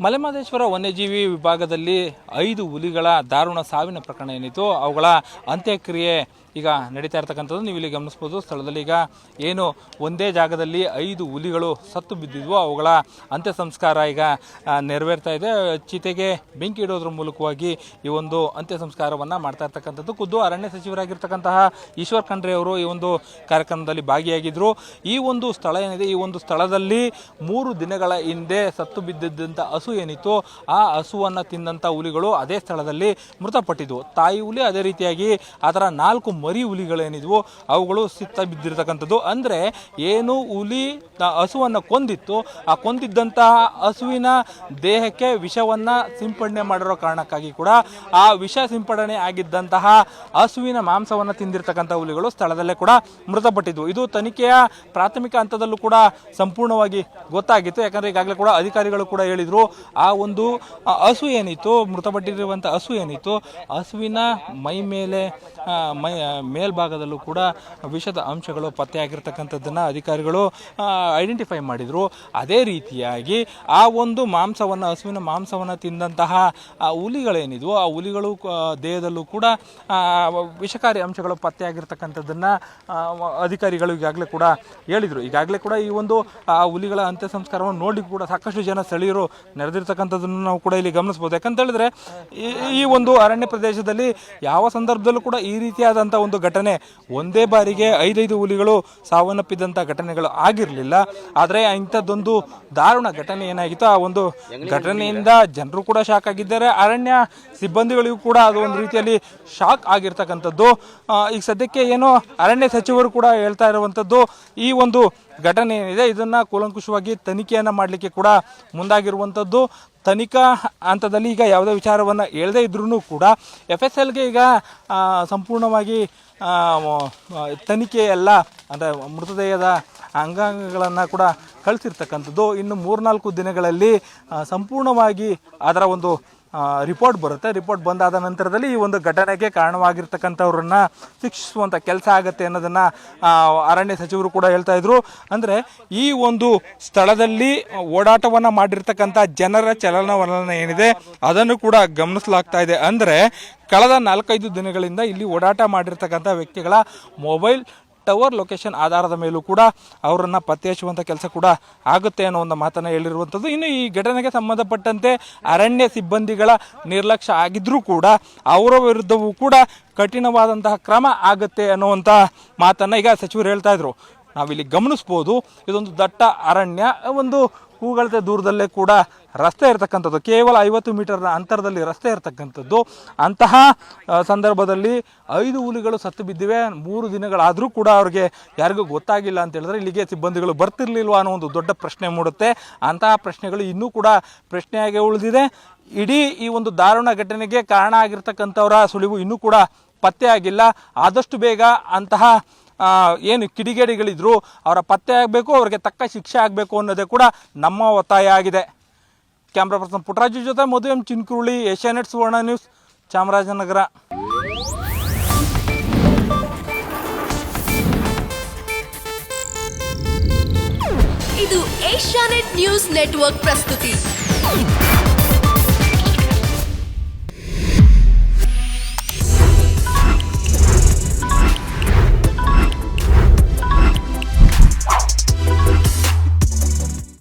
ಮಲೆಮಹದೇಶ್ವರ ವನ್ಯಜೀವಿ ವಿಭಾಗದಲ್ಲಿ ಐದು ಹುಲಿಗಳ ದಾರುಣ ಸಾವಿನ ಪ್ರಕರಣ ಏನಿತ್ತು ಅವುಗಳ ಅಂತ್ಯಕ್ರಿಯೆ ಈಗ ನಡೀತಾ ಇರ್ತಕ್ಕಂಥದ್ದು ನೀವು ಇಲ್ಲಿ ಗಮನಿಸ್ಬೋದು ಸ್ಥಳದಲ್ಲಿ ಈಗ ಏನು ಒಂದೇ ಜಾಗದಲ್ಲಿ ಐದು ಹುಲಿಗಳು ಸತ್ತು ಬಿದ್ದಿದ್ವು, ಅವುಗಳ ಅಂತ್ಯ ಸಂಸ್ಕಾರ ಈಗ ನೆರವೇರ್ತಾ ಇದೆ. ಚಿತೆಗೆ ಬೆಂಕಿ ಇಡೋದ್ರ ಮೂಲಕವಾಗಿ ಈ ಒಂದು ಅಂತ್ಯ ಸಂಸ್ಕಾರವನ್ನು ಮಾಡ್ತಾ ಇರ್ತಕ್ಕಂಥದ್ದು. ಖುದ್ದು ಅರಣ್ಯ ಸಚಿವರಾಗಿರ್ತಕ್ಕಂತಹ ಈಶ್ವರ್ ಖಂಡ್ರೆ ಅವರು ಈ ಒಂದು ಕಾರ್ಯಕ್ರಮದಲ್ಲಿ ಭಾಗಿಯಾಗಿದ್ದರು ಈ ಒಂದು ಸ್ಥಳ ಏನಿದೆ, ಈ ಒಂದು ಸ್ಥಳದಲ್ಲಿ ಮೂರು ದಿನಗಳ ಹಿಂದೆ ಸತ್ತು ಬಿದ್ದಿದ್ದಂಥ ಹಸು ಏನಿತ್ತು, ಆ ಹಸುವನ್ನು ತಿಂದಂಥ ಹುಲಿಗಳು ಅದೇ ಸ್ಥಳದಲ್ಲಿ ಮೃತಪಟ್ಟಿದ್ವು. ತಾಯಿ ಹುಲಿ ಅದೇ ರೀತಿಯಾಗಿ ಅದರ ನಾಲ್ಕು ಮರಿ ಹುಲಿಗಳೇನಿದ್ವು ಅವುಗಳು ಸಿತ್ತ ಬಿದ್ದಿರತಕ್ಕಂಥದ್ದು. ಅಂದರೆ ಏನು ಹುಲಿ ಹಸುವನ್ನು ಕೊಂದಿತ್ತು, ಆ ಕೊಂದಿದ್ದಂತಹ ಹಸುವಿನ ದೇಹಕ್ಕೆ ವಿಷವನ್ನು ಸಿಂಪಡಣೆ ಮಾಡಿರೋ ಕಾರಣಕ್ಕಾಗಿ ಕೂಡ ಆ ವಿಷ ಸಿಂಪಡಣೆ ಆಗಿದ್ದಂತಹ ಹಸುವಿನ ಮಾಂಸವನ್ನು ತಿಂದಿರ್ತಕ್ಕಂಥ ಹುಲಿಗಳು ಸ್ಥಳದಲ್ಲೇ ಕೂಡ ಮೃತಪಟ್ಟಿದ್ವು. ಇದು ತನಿಖೆಯ ಪ್ರಾಥಮಿಕ ಹಂತದಲ್ಲೂ ಕೂಡ ಸಂಪೂರ್ಣವಾಗಿ ಗೊತ್ತಾಗಿತ್ತು. ಯಾಕಂದರೆ ಈಗಾಗಲೇ ಕೂಡ ಅಧಿಕಾರಿಗಳು ಕೂಡ ಹೇಳಿದರು, ಆ ಒಂದು ಹಸು ಏನಿತ್ತು ಮೃತಪಟ್ಟಿರುವಂಥ ಹಸು ಏನಿತ್ತು, ಹಸುವಿನ ಮೈ ಮೇಲೆ ಮೈ ಮೇಲ್ಭಾಗದಲ್ಲೂ ಕೂಡ ವಿಷದ ಅಂಶಗಳು ಪತ್ತೆಯಾಗಿರ್ತಕ್ಕಂಥದ್ದನ್ನು ಅಧಿಕಾರಿಗಳು ಐಡೆಂಟಿಫೈ ಮಾಡಿದರು. ಅದೇ ರೀತಿಯಾಗಿ ಆ ಒಂದು ಮಾಂಸವನ್ನು, ಹಸುವಿನ ಮಾಂಸವನ್ನು ತಿಂದಂತಹ, ಆ, ಹುಲಿಗಳೇನಿದ್ವು ಆ ಹುಲಿಗಳು ದೇಹದಲ್ಲೂ ಕೂಡ ವಿಷಕಾರಿ ಅಂಶಗಳು ಪತ್ತೆಯಾಗಿರ್ತಕ್ಕಂಥದ್ದನ್ನು ಅಧಿಕಾರಿಗಳು ಈಗಾಗಲೇ ಕೂಡ ಹೇಳಿದರು. ಈಗಾಗಲೇ ಕೂಡ ಈ ಒಂದು, ಆ, ಹುಲಿಗಳ ಅಂತ್ಯ ಸಂಸ್ಕಾರವನ್ನು ನೋಡಿ ಕೂಡ ಸಾಕಷ್ಟು ಜನ ಸ್ಥಳೀಯರು ನೆರೆದಿರ್ತಕ್ಕಂಥದ್ದನ್ನು ನಾವು ಕೂಡ ಇಲ್ಲಿ ಗಮನಿಸ್ಬೋದು. ಯಾಕಂತ ಹೇಳಿದ್ರೆ ಈ ಈ ಒಂದು ಅರಣ್ಯ ಪ್ರದೇಶದಲ್ಲಿ ಯಾವ ಸಂದರ್ಭದಲ್ಲೂ ಕೂಡ ಈ ರೀತಿಯಾದಂಥ ಒಂದು ಘಟನೆ. ಒಂದೇ ಬಾರಿಗೆ ಐದೈದು ಹುಲಿಗಳು ಸಾವನ್ನಪ್ಪಿದಂಥ ಘಟನೆಗಳು ಆಗಿರಲಿಲ್ಲ. ಆದರೆ ಇಂಥದ್ದೊಂದು ದಾರುಣ ಘಟನೆ ಏನಾಗಿತ್ತು? ಆ ಒಂದು ಘಟನೆಯಿಂದ ಜನರು ಕೂಡ ಶಾಕ್ ಆಗಿದ್ದಾರೆ. ಅರಣ್ಯ ಸಿಬ್ಬಂದಿಗಳಿಗೂ ಕೂಡ ಅದು ಒಂದು ರೀತಿಯಲ್ಲಿ ಶಾಕ್ ಆಗಿರ್ತಕ್ಕಂಥದ್ದು. ಈಗ ಸದ್ಯಕ್ಕೆ ಏನು ಅರಣ್ಯ ಸಚಿವರು ಕೂಡ ಹೇಳ್ತಾ ಇರುವಂಥದ್ದು, ಈ ಒಂದು ಘಟನೆ ಏನಿದೆ, ಇದನ್ನು ಕೂಲಂಕುಷವಾಗಿ ತನಿಖೆಯನ್ನು ಮಾಡಲಿಕ್ಕೆ ಕೂಡ ಮುಂದಾಗಿರುವಂಥದ್ದು. ತನಿಖಾ ಹಂತದಲ್ಲಿ ಈಗ ಯಾವುದೇ ವಿಚಾರವನ್ನು ಹೇಳದೇ ಇದ್ರೂ ಕೂಡ ಎಫ್ ಎಸ್ ಎಲ್ಗೆ ಈಗ ಸಂಪೂರ್ಣವಾಗಿ ತನಿಖೆ ಎಲ್ಲ, ಅಂದರೆ ಮೃತದೇಹದ ಅಂಗಾಂಗಗಳನ್ನು ಕೂಡ ಕಳಿಸಿರ್ತಕ್ಕಂಥದ್ದು. ಇನ್ನು ಮೂರ್ನಾಲ್ಕು ದಿನಗಳಲ್ಲಿ ಸಂಪೂರ್ಣವಾಗಿ ಅದರ ಒಂದು ರಿಪೋರ್ಟ್ ಬರುತ್ತೆ. ರಿಪೋರ್ಟ್ ಬಂದಾದ ನಂತರದಲ್ಲಿ ಈ ಒಂದು ಘಟನೆಗೆ ಕಾರಣವಾಗಿರ್ತಕ್ಕಂಥವ್ರನ್ನ ಶಿಕ್ಷಿಸುವಂಥ ಕೆಲಸ ಆಗುತ್ತೆ ಅನ್ನೋದನ್ನು ಅರಣ್ಯ ಸಚಿವರು ಕೂಡ ಹೇಳ್ತಾ ಇದ್ರು. ಅಂದರೆ ಈ ಒಂದು ಸ್ಥಳದಲ್ಲಿ ಓಡಾಟವನ್ನು ಮಾಡಿರ್ತಕ್ಕಂಥ ಜನರ ಚಲನವಲನ ಏನಿದೆ, ಅದನ್ನು ಕೂಡ ಗಮನಿಸಲಾಗ್ತಾ ಇದೆ. ಅಂದರೆ ಕಳೆದ ನಾಲ್ಕೈದು ದಿನಗಳಿಂದ ಇಲ್ಲಿ ಓಡಾಟ ಮಾಡಿರ್ತಕ್ಕಂಥ ವ್ಯಕ್ತಿಗಳ ಮೊಬೈಲ್ ಟವರ್ ಲೊಕೇಶನ್ ಆಧಾರದ ಮೇಲೂ ಕೂಡ ಅವರನ್ನು ಪತ್ತೆ ಹಚ್ಚುವಂಥ ಕೆಲಸ ಕೂಡ ಆಗುತ್ತೆ ಅನ್ನೋ ಒಂದು ಮಾತನ್ನು ಹೇಳಿರುವಂಥದ್ದು. ಇನ್ನು ಈ ಘಟನೆಗೆ ಸಂಬಂಧಪಟ್ಟಂತೆ ಅರಣ್ಯ ಸಿಬ್ಬಂದಿಗಳ ನಿರ್ಲಕ್ಷ್ಯ ಆಗಿದ್ರೂ ಕೂಡ ಅವರ ವಿರುದ್ಧವೂ ಕೂಡ ಕಠಿಣವಾದಂತಹ ಕ್ರಮ ಆಗುತ್ತೆ ಅನ್ನುವಂಥ ಮಾತನ್ನು ಈಗ ಸಚಿವರು ಹೇಳ್ತಾ ಇದ್ರು. ನಾವಿಲ್ಲಿ ಗಮನಿಸ್ಬೋದು, ಇದೊಂದು ದಟ್ಟ ಅರಣ್ಯ, ಒಂದು ಹೂಗಳತೆ ದೂರದಲ್ಲೇ ಕೂಡ ರಸ್ತೆ ಇರತಕ್ಕಂಥದ್ದು. ಕೇವಲ ಐವತ್ತು ಮೀಟರ್ನ ಅಂತರದಲ್ಲಿ ರಸ್ತೆ ಇರತಕ್ಕಂಥದ್ದು. ಅಂತಹ ಸಂದರ್ಭದಲ್ಲಿ ಐದು ಹುಲಿಗಳು ಸತ್ತು ಬಿದ್ದಿವೆ. ಮೂರು ದಿನಗಳಾದರೂ ಕೂಡ ಅವ್ರಿಗೆ ಯಾರಿಗೂ ಗೊತ್ತಾಗಿಲ್ಲ ಅಂತ ಹೇಳಿದ್ರೆ ಇಲ್ಲಿಗೆ ಸಿಬ್ಬಂದಿಗಳು ಬರ್ತಿರ್ಲಿಲ್ವಾ ಅನ್ನೋ ಒಂದು ದೊಡ್ಡ ಪ್ರಶ್ನೆ ಮೂಡುತ್ತೆ. ಅಂತಹ ಪ್ರಶ್ನೆಗಳು ಇನ್ನೂ ಕೂಡ ಪ್ರಶ್ನೆಯಾಗಿ ಉಳಿದಿದೆ. ಇಡೀ ಈ ಒಂದು ದಾರುಣ ಘಟನೆಗೆ ಕಾರಣ ಆಗಿರ್ತಕ್ಕಂಥವರ ಸುಳಿವು ಇನ್ನೂ ಕೂಡ ಪತ್ತೆ ಆಗಿಲ್ಲ ಆದಷ್ಟು ಬೇಗ ಅಂತಹ ಏನು ಕಿಡಿಗೇಡಿಗಳಿದ್ರು ಅವರ ಪತ್ತೆ ಆಗಬೇಕು, ಅವರಿಗೆ ತಕ್ಕ ಶಿಕ್ಷೆ ಆಗಬೇಕು ಅನ್ನೋದೇ ಕೂಡ ನಮ್ಮ ಒತ್ತಾಯ ಆಗಿದೆ. ಕ್ಯಾಮ್ರಾ ಪರ್ಸನ್ ಪುಟ್ರಾಜು ಜೊತೆ ಎಂ ಚಿನ್ಕುರುಳಿ, ಏಷ್ಯಾನೆಟ್ ಸುವರ್ಣ ನ್ಯೂಸ್, ಚಾಮರಾಜನಗರ. ಇದು ಏಷ್ಯಾನೆಟ್ ನ್ಯೂಸ್ ನೆಟ್ವರ್ಕ್ ಪ್ರಸ್ತುತಿ.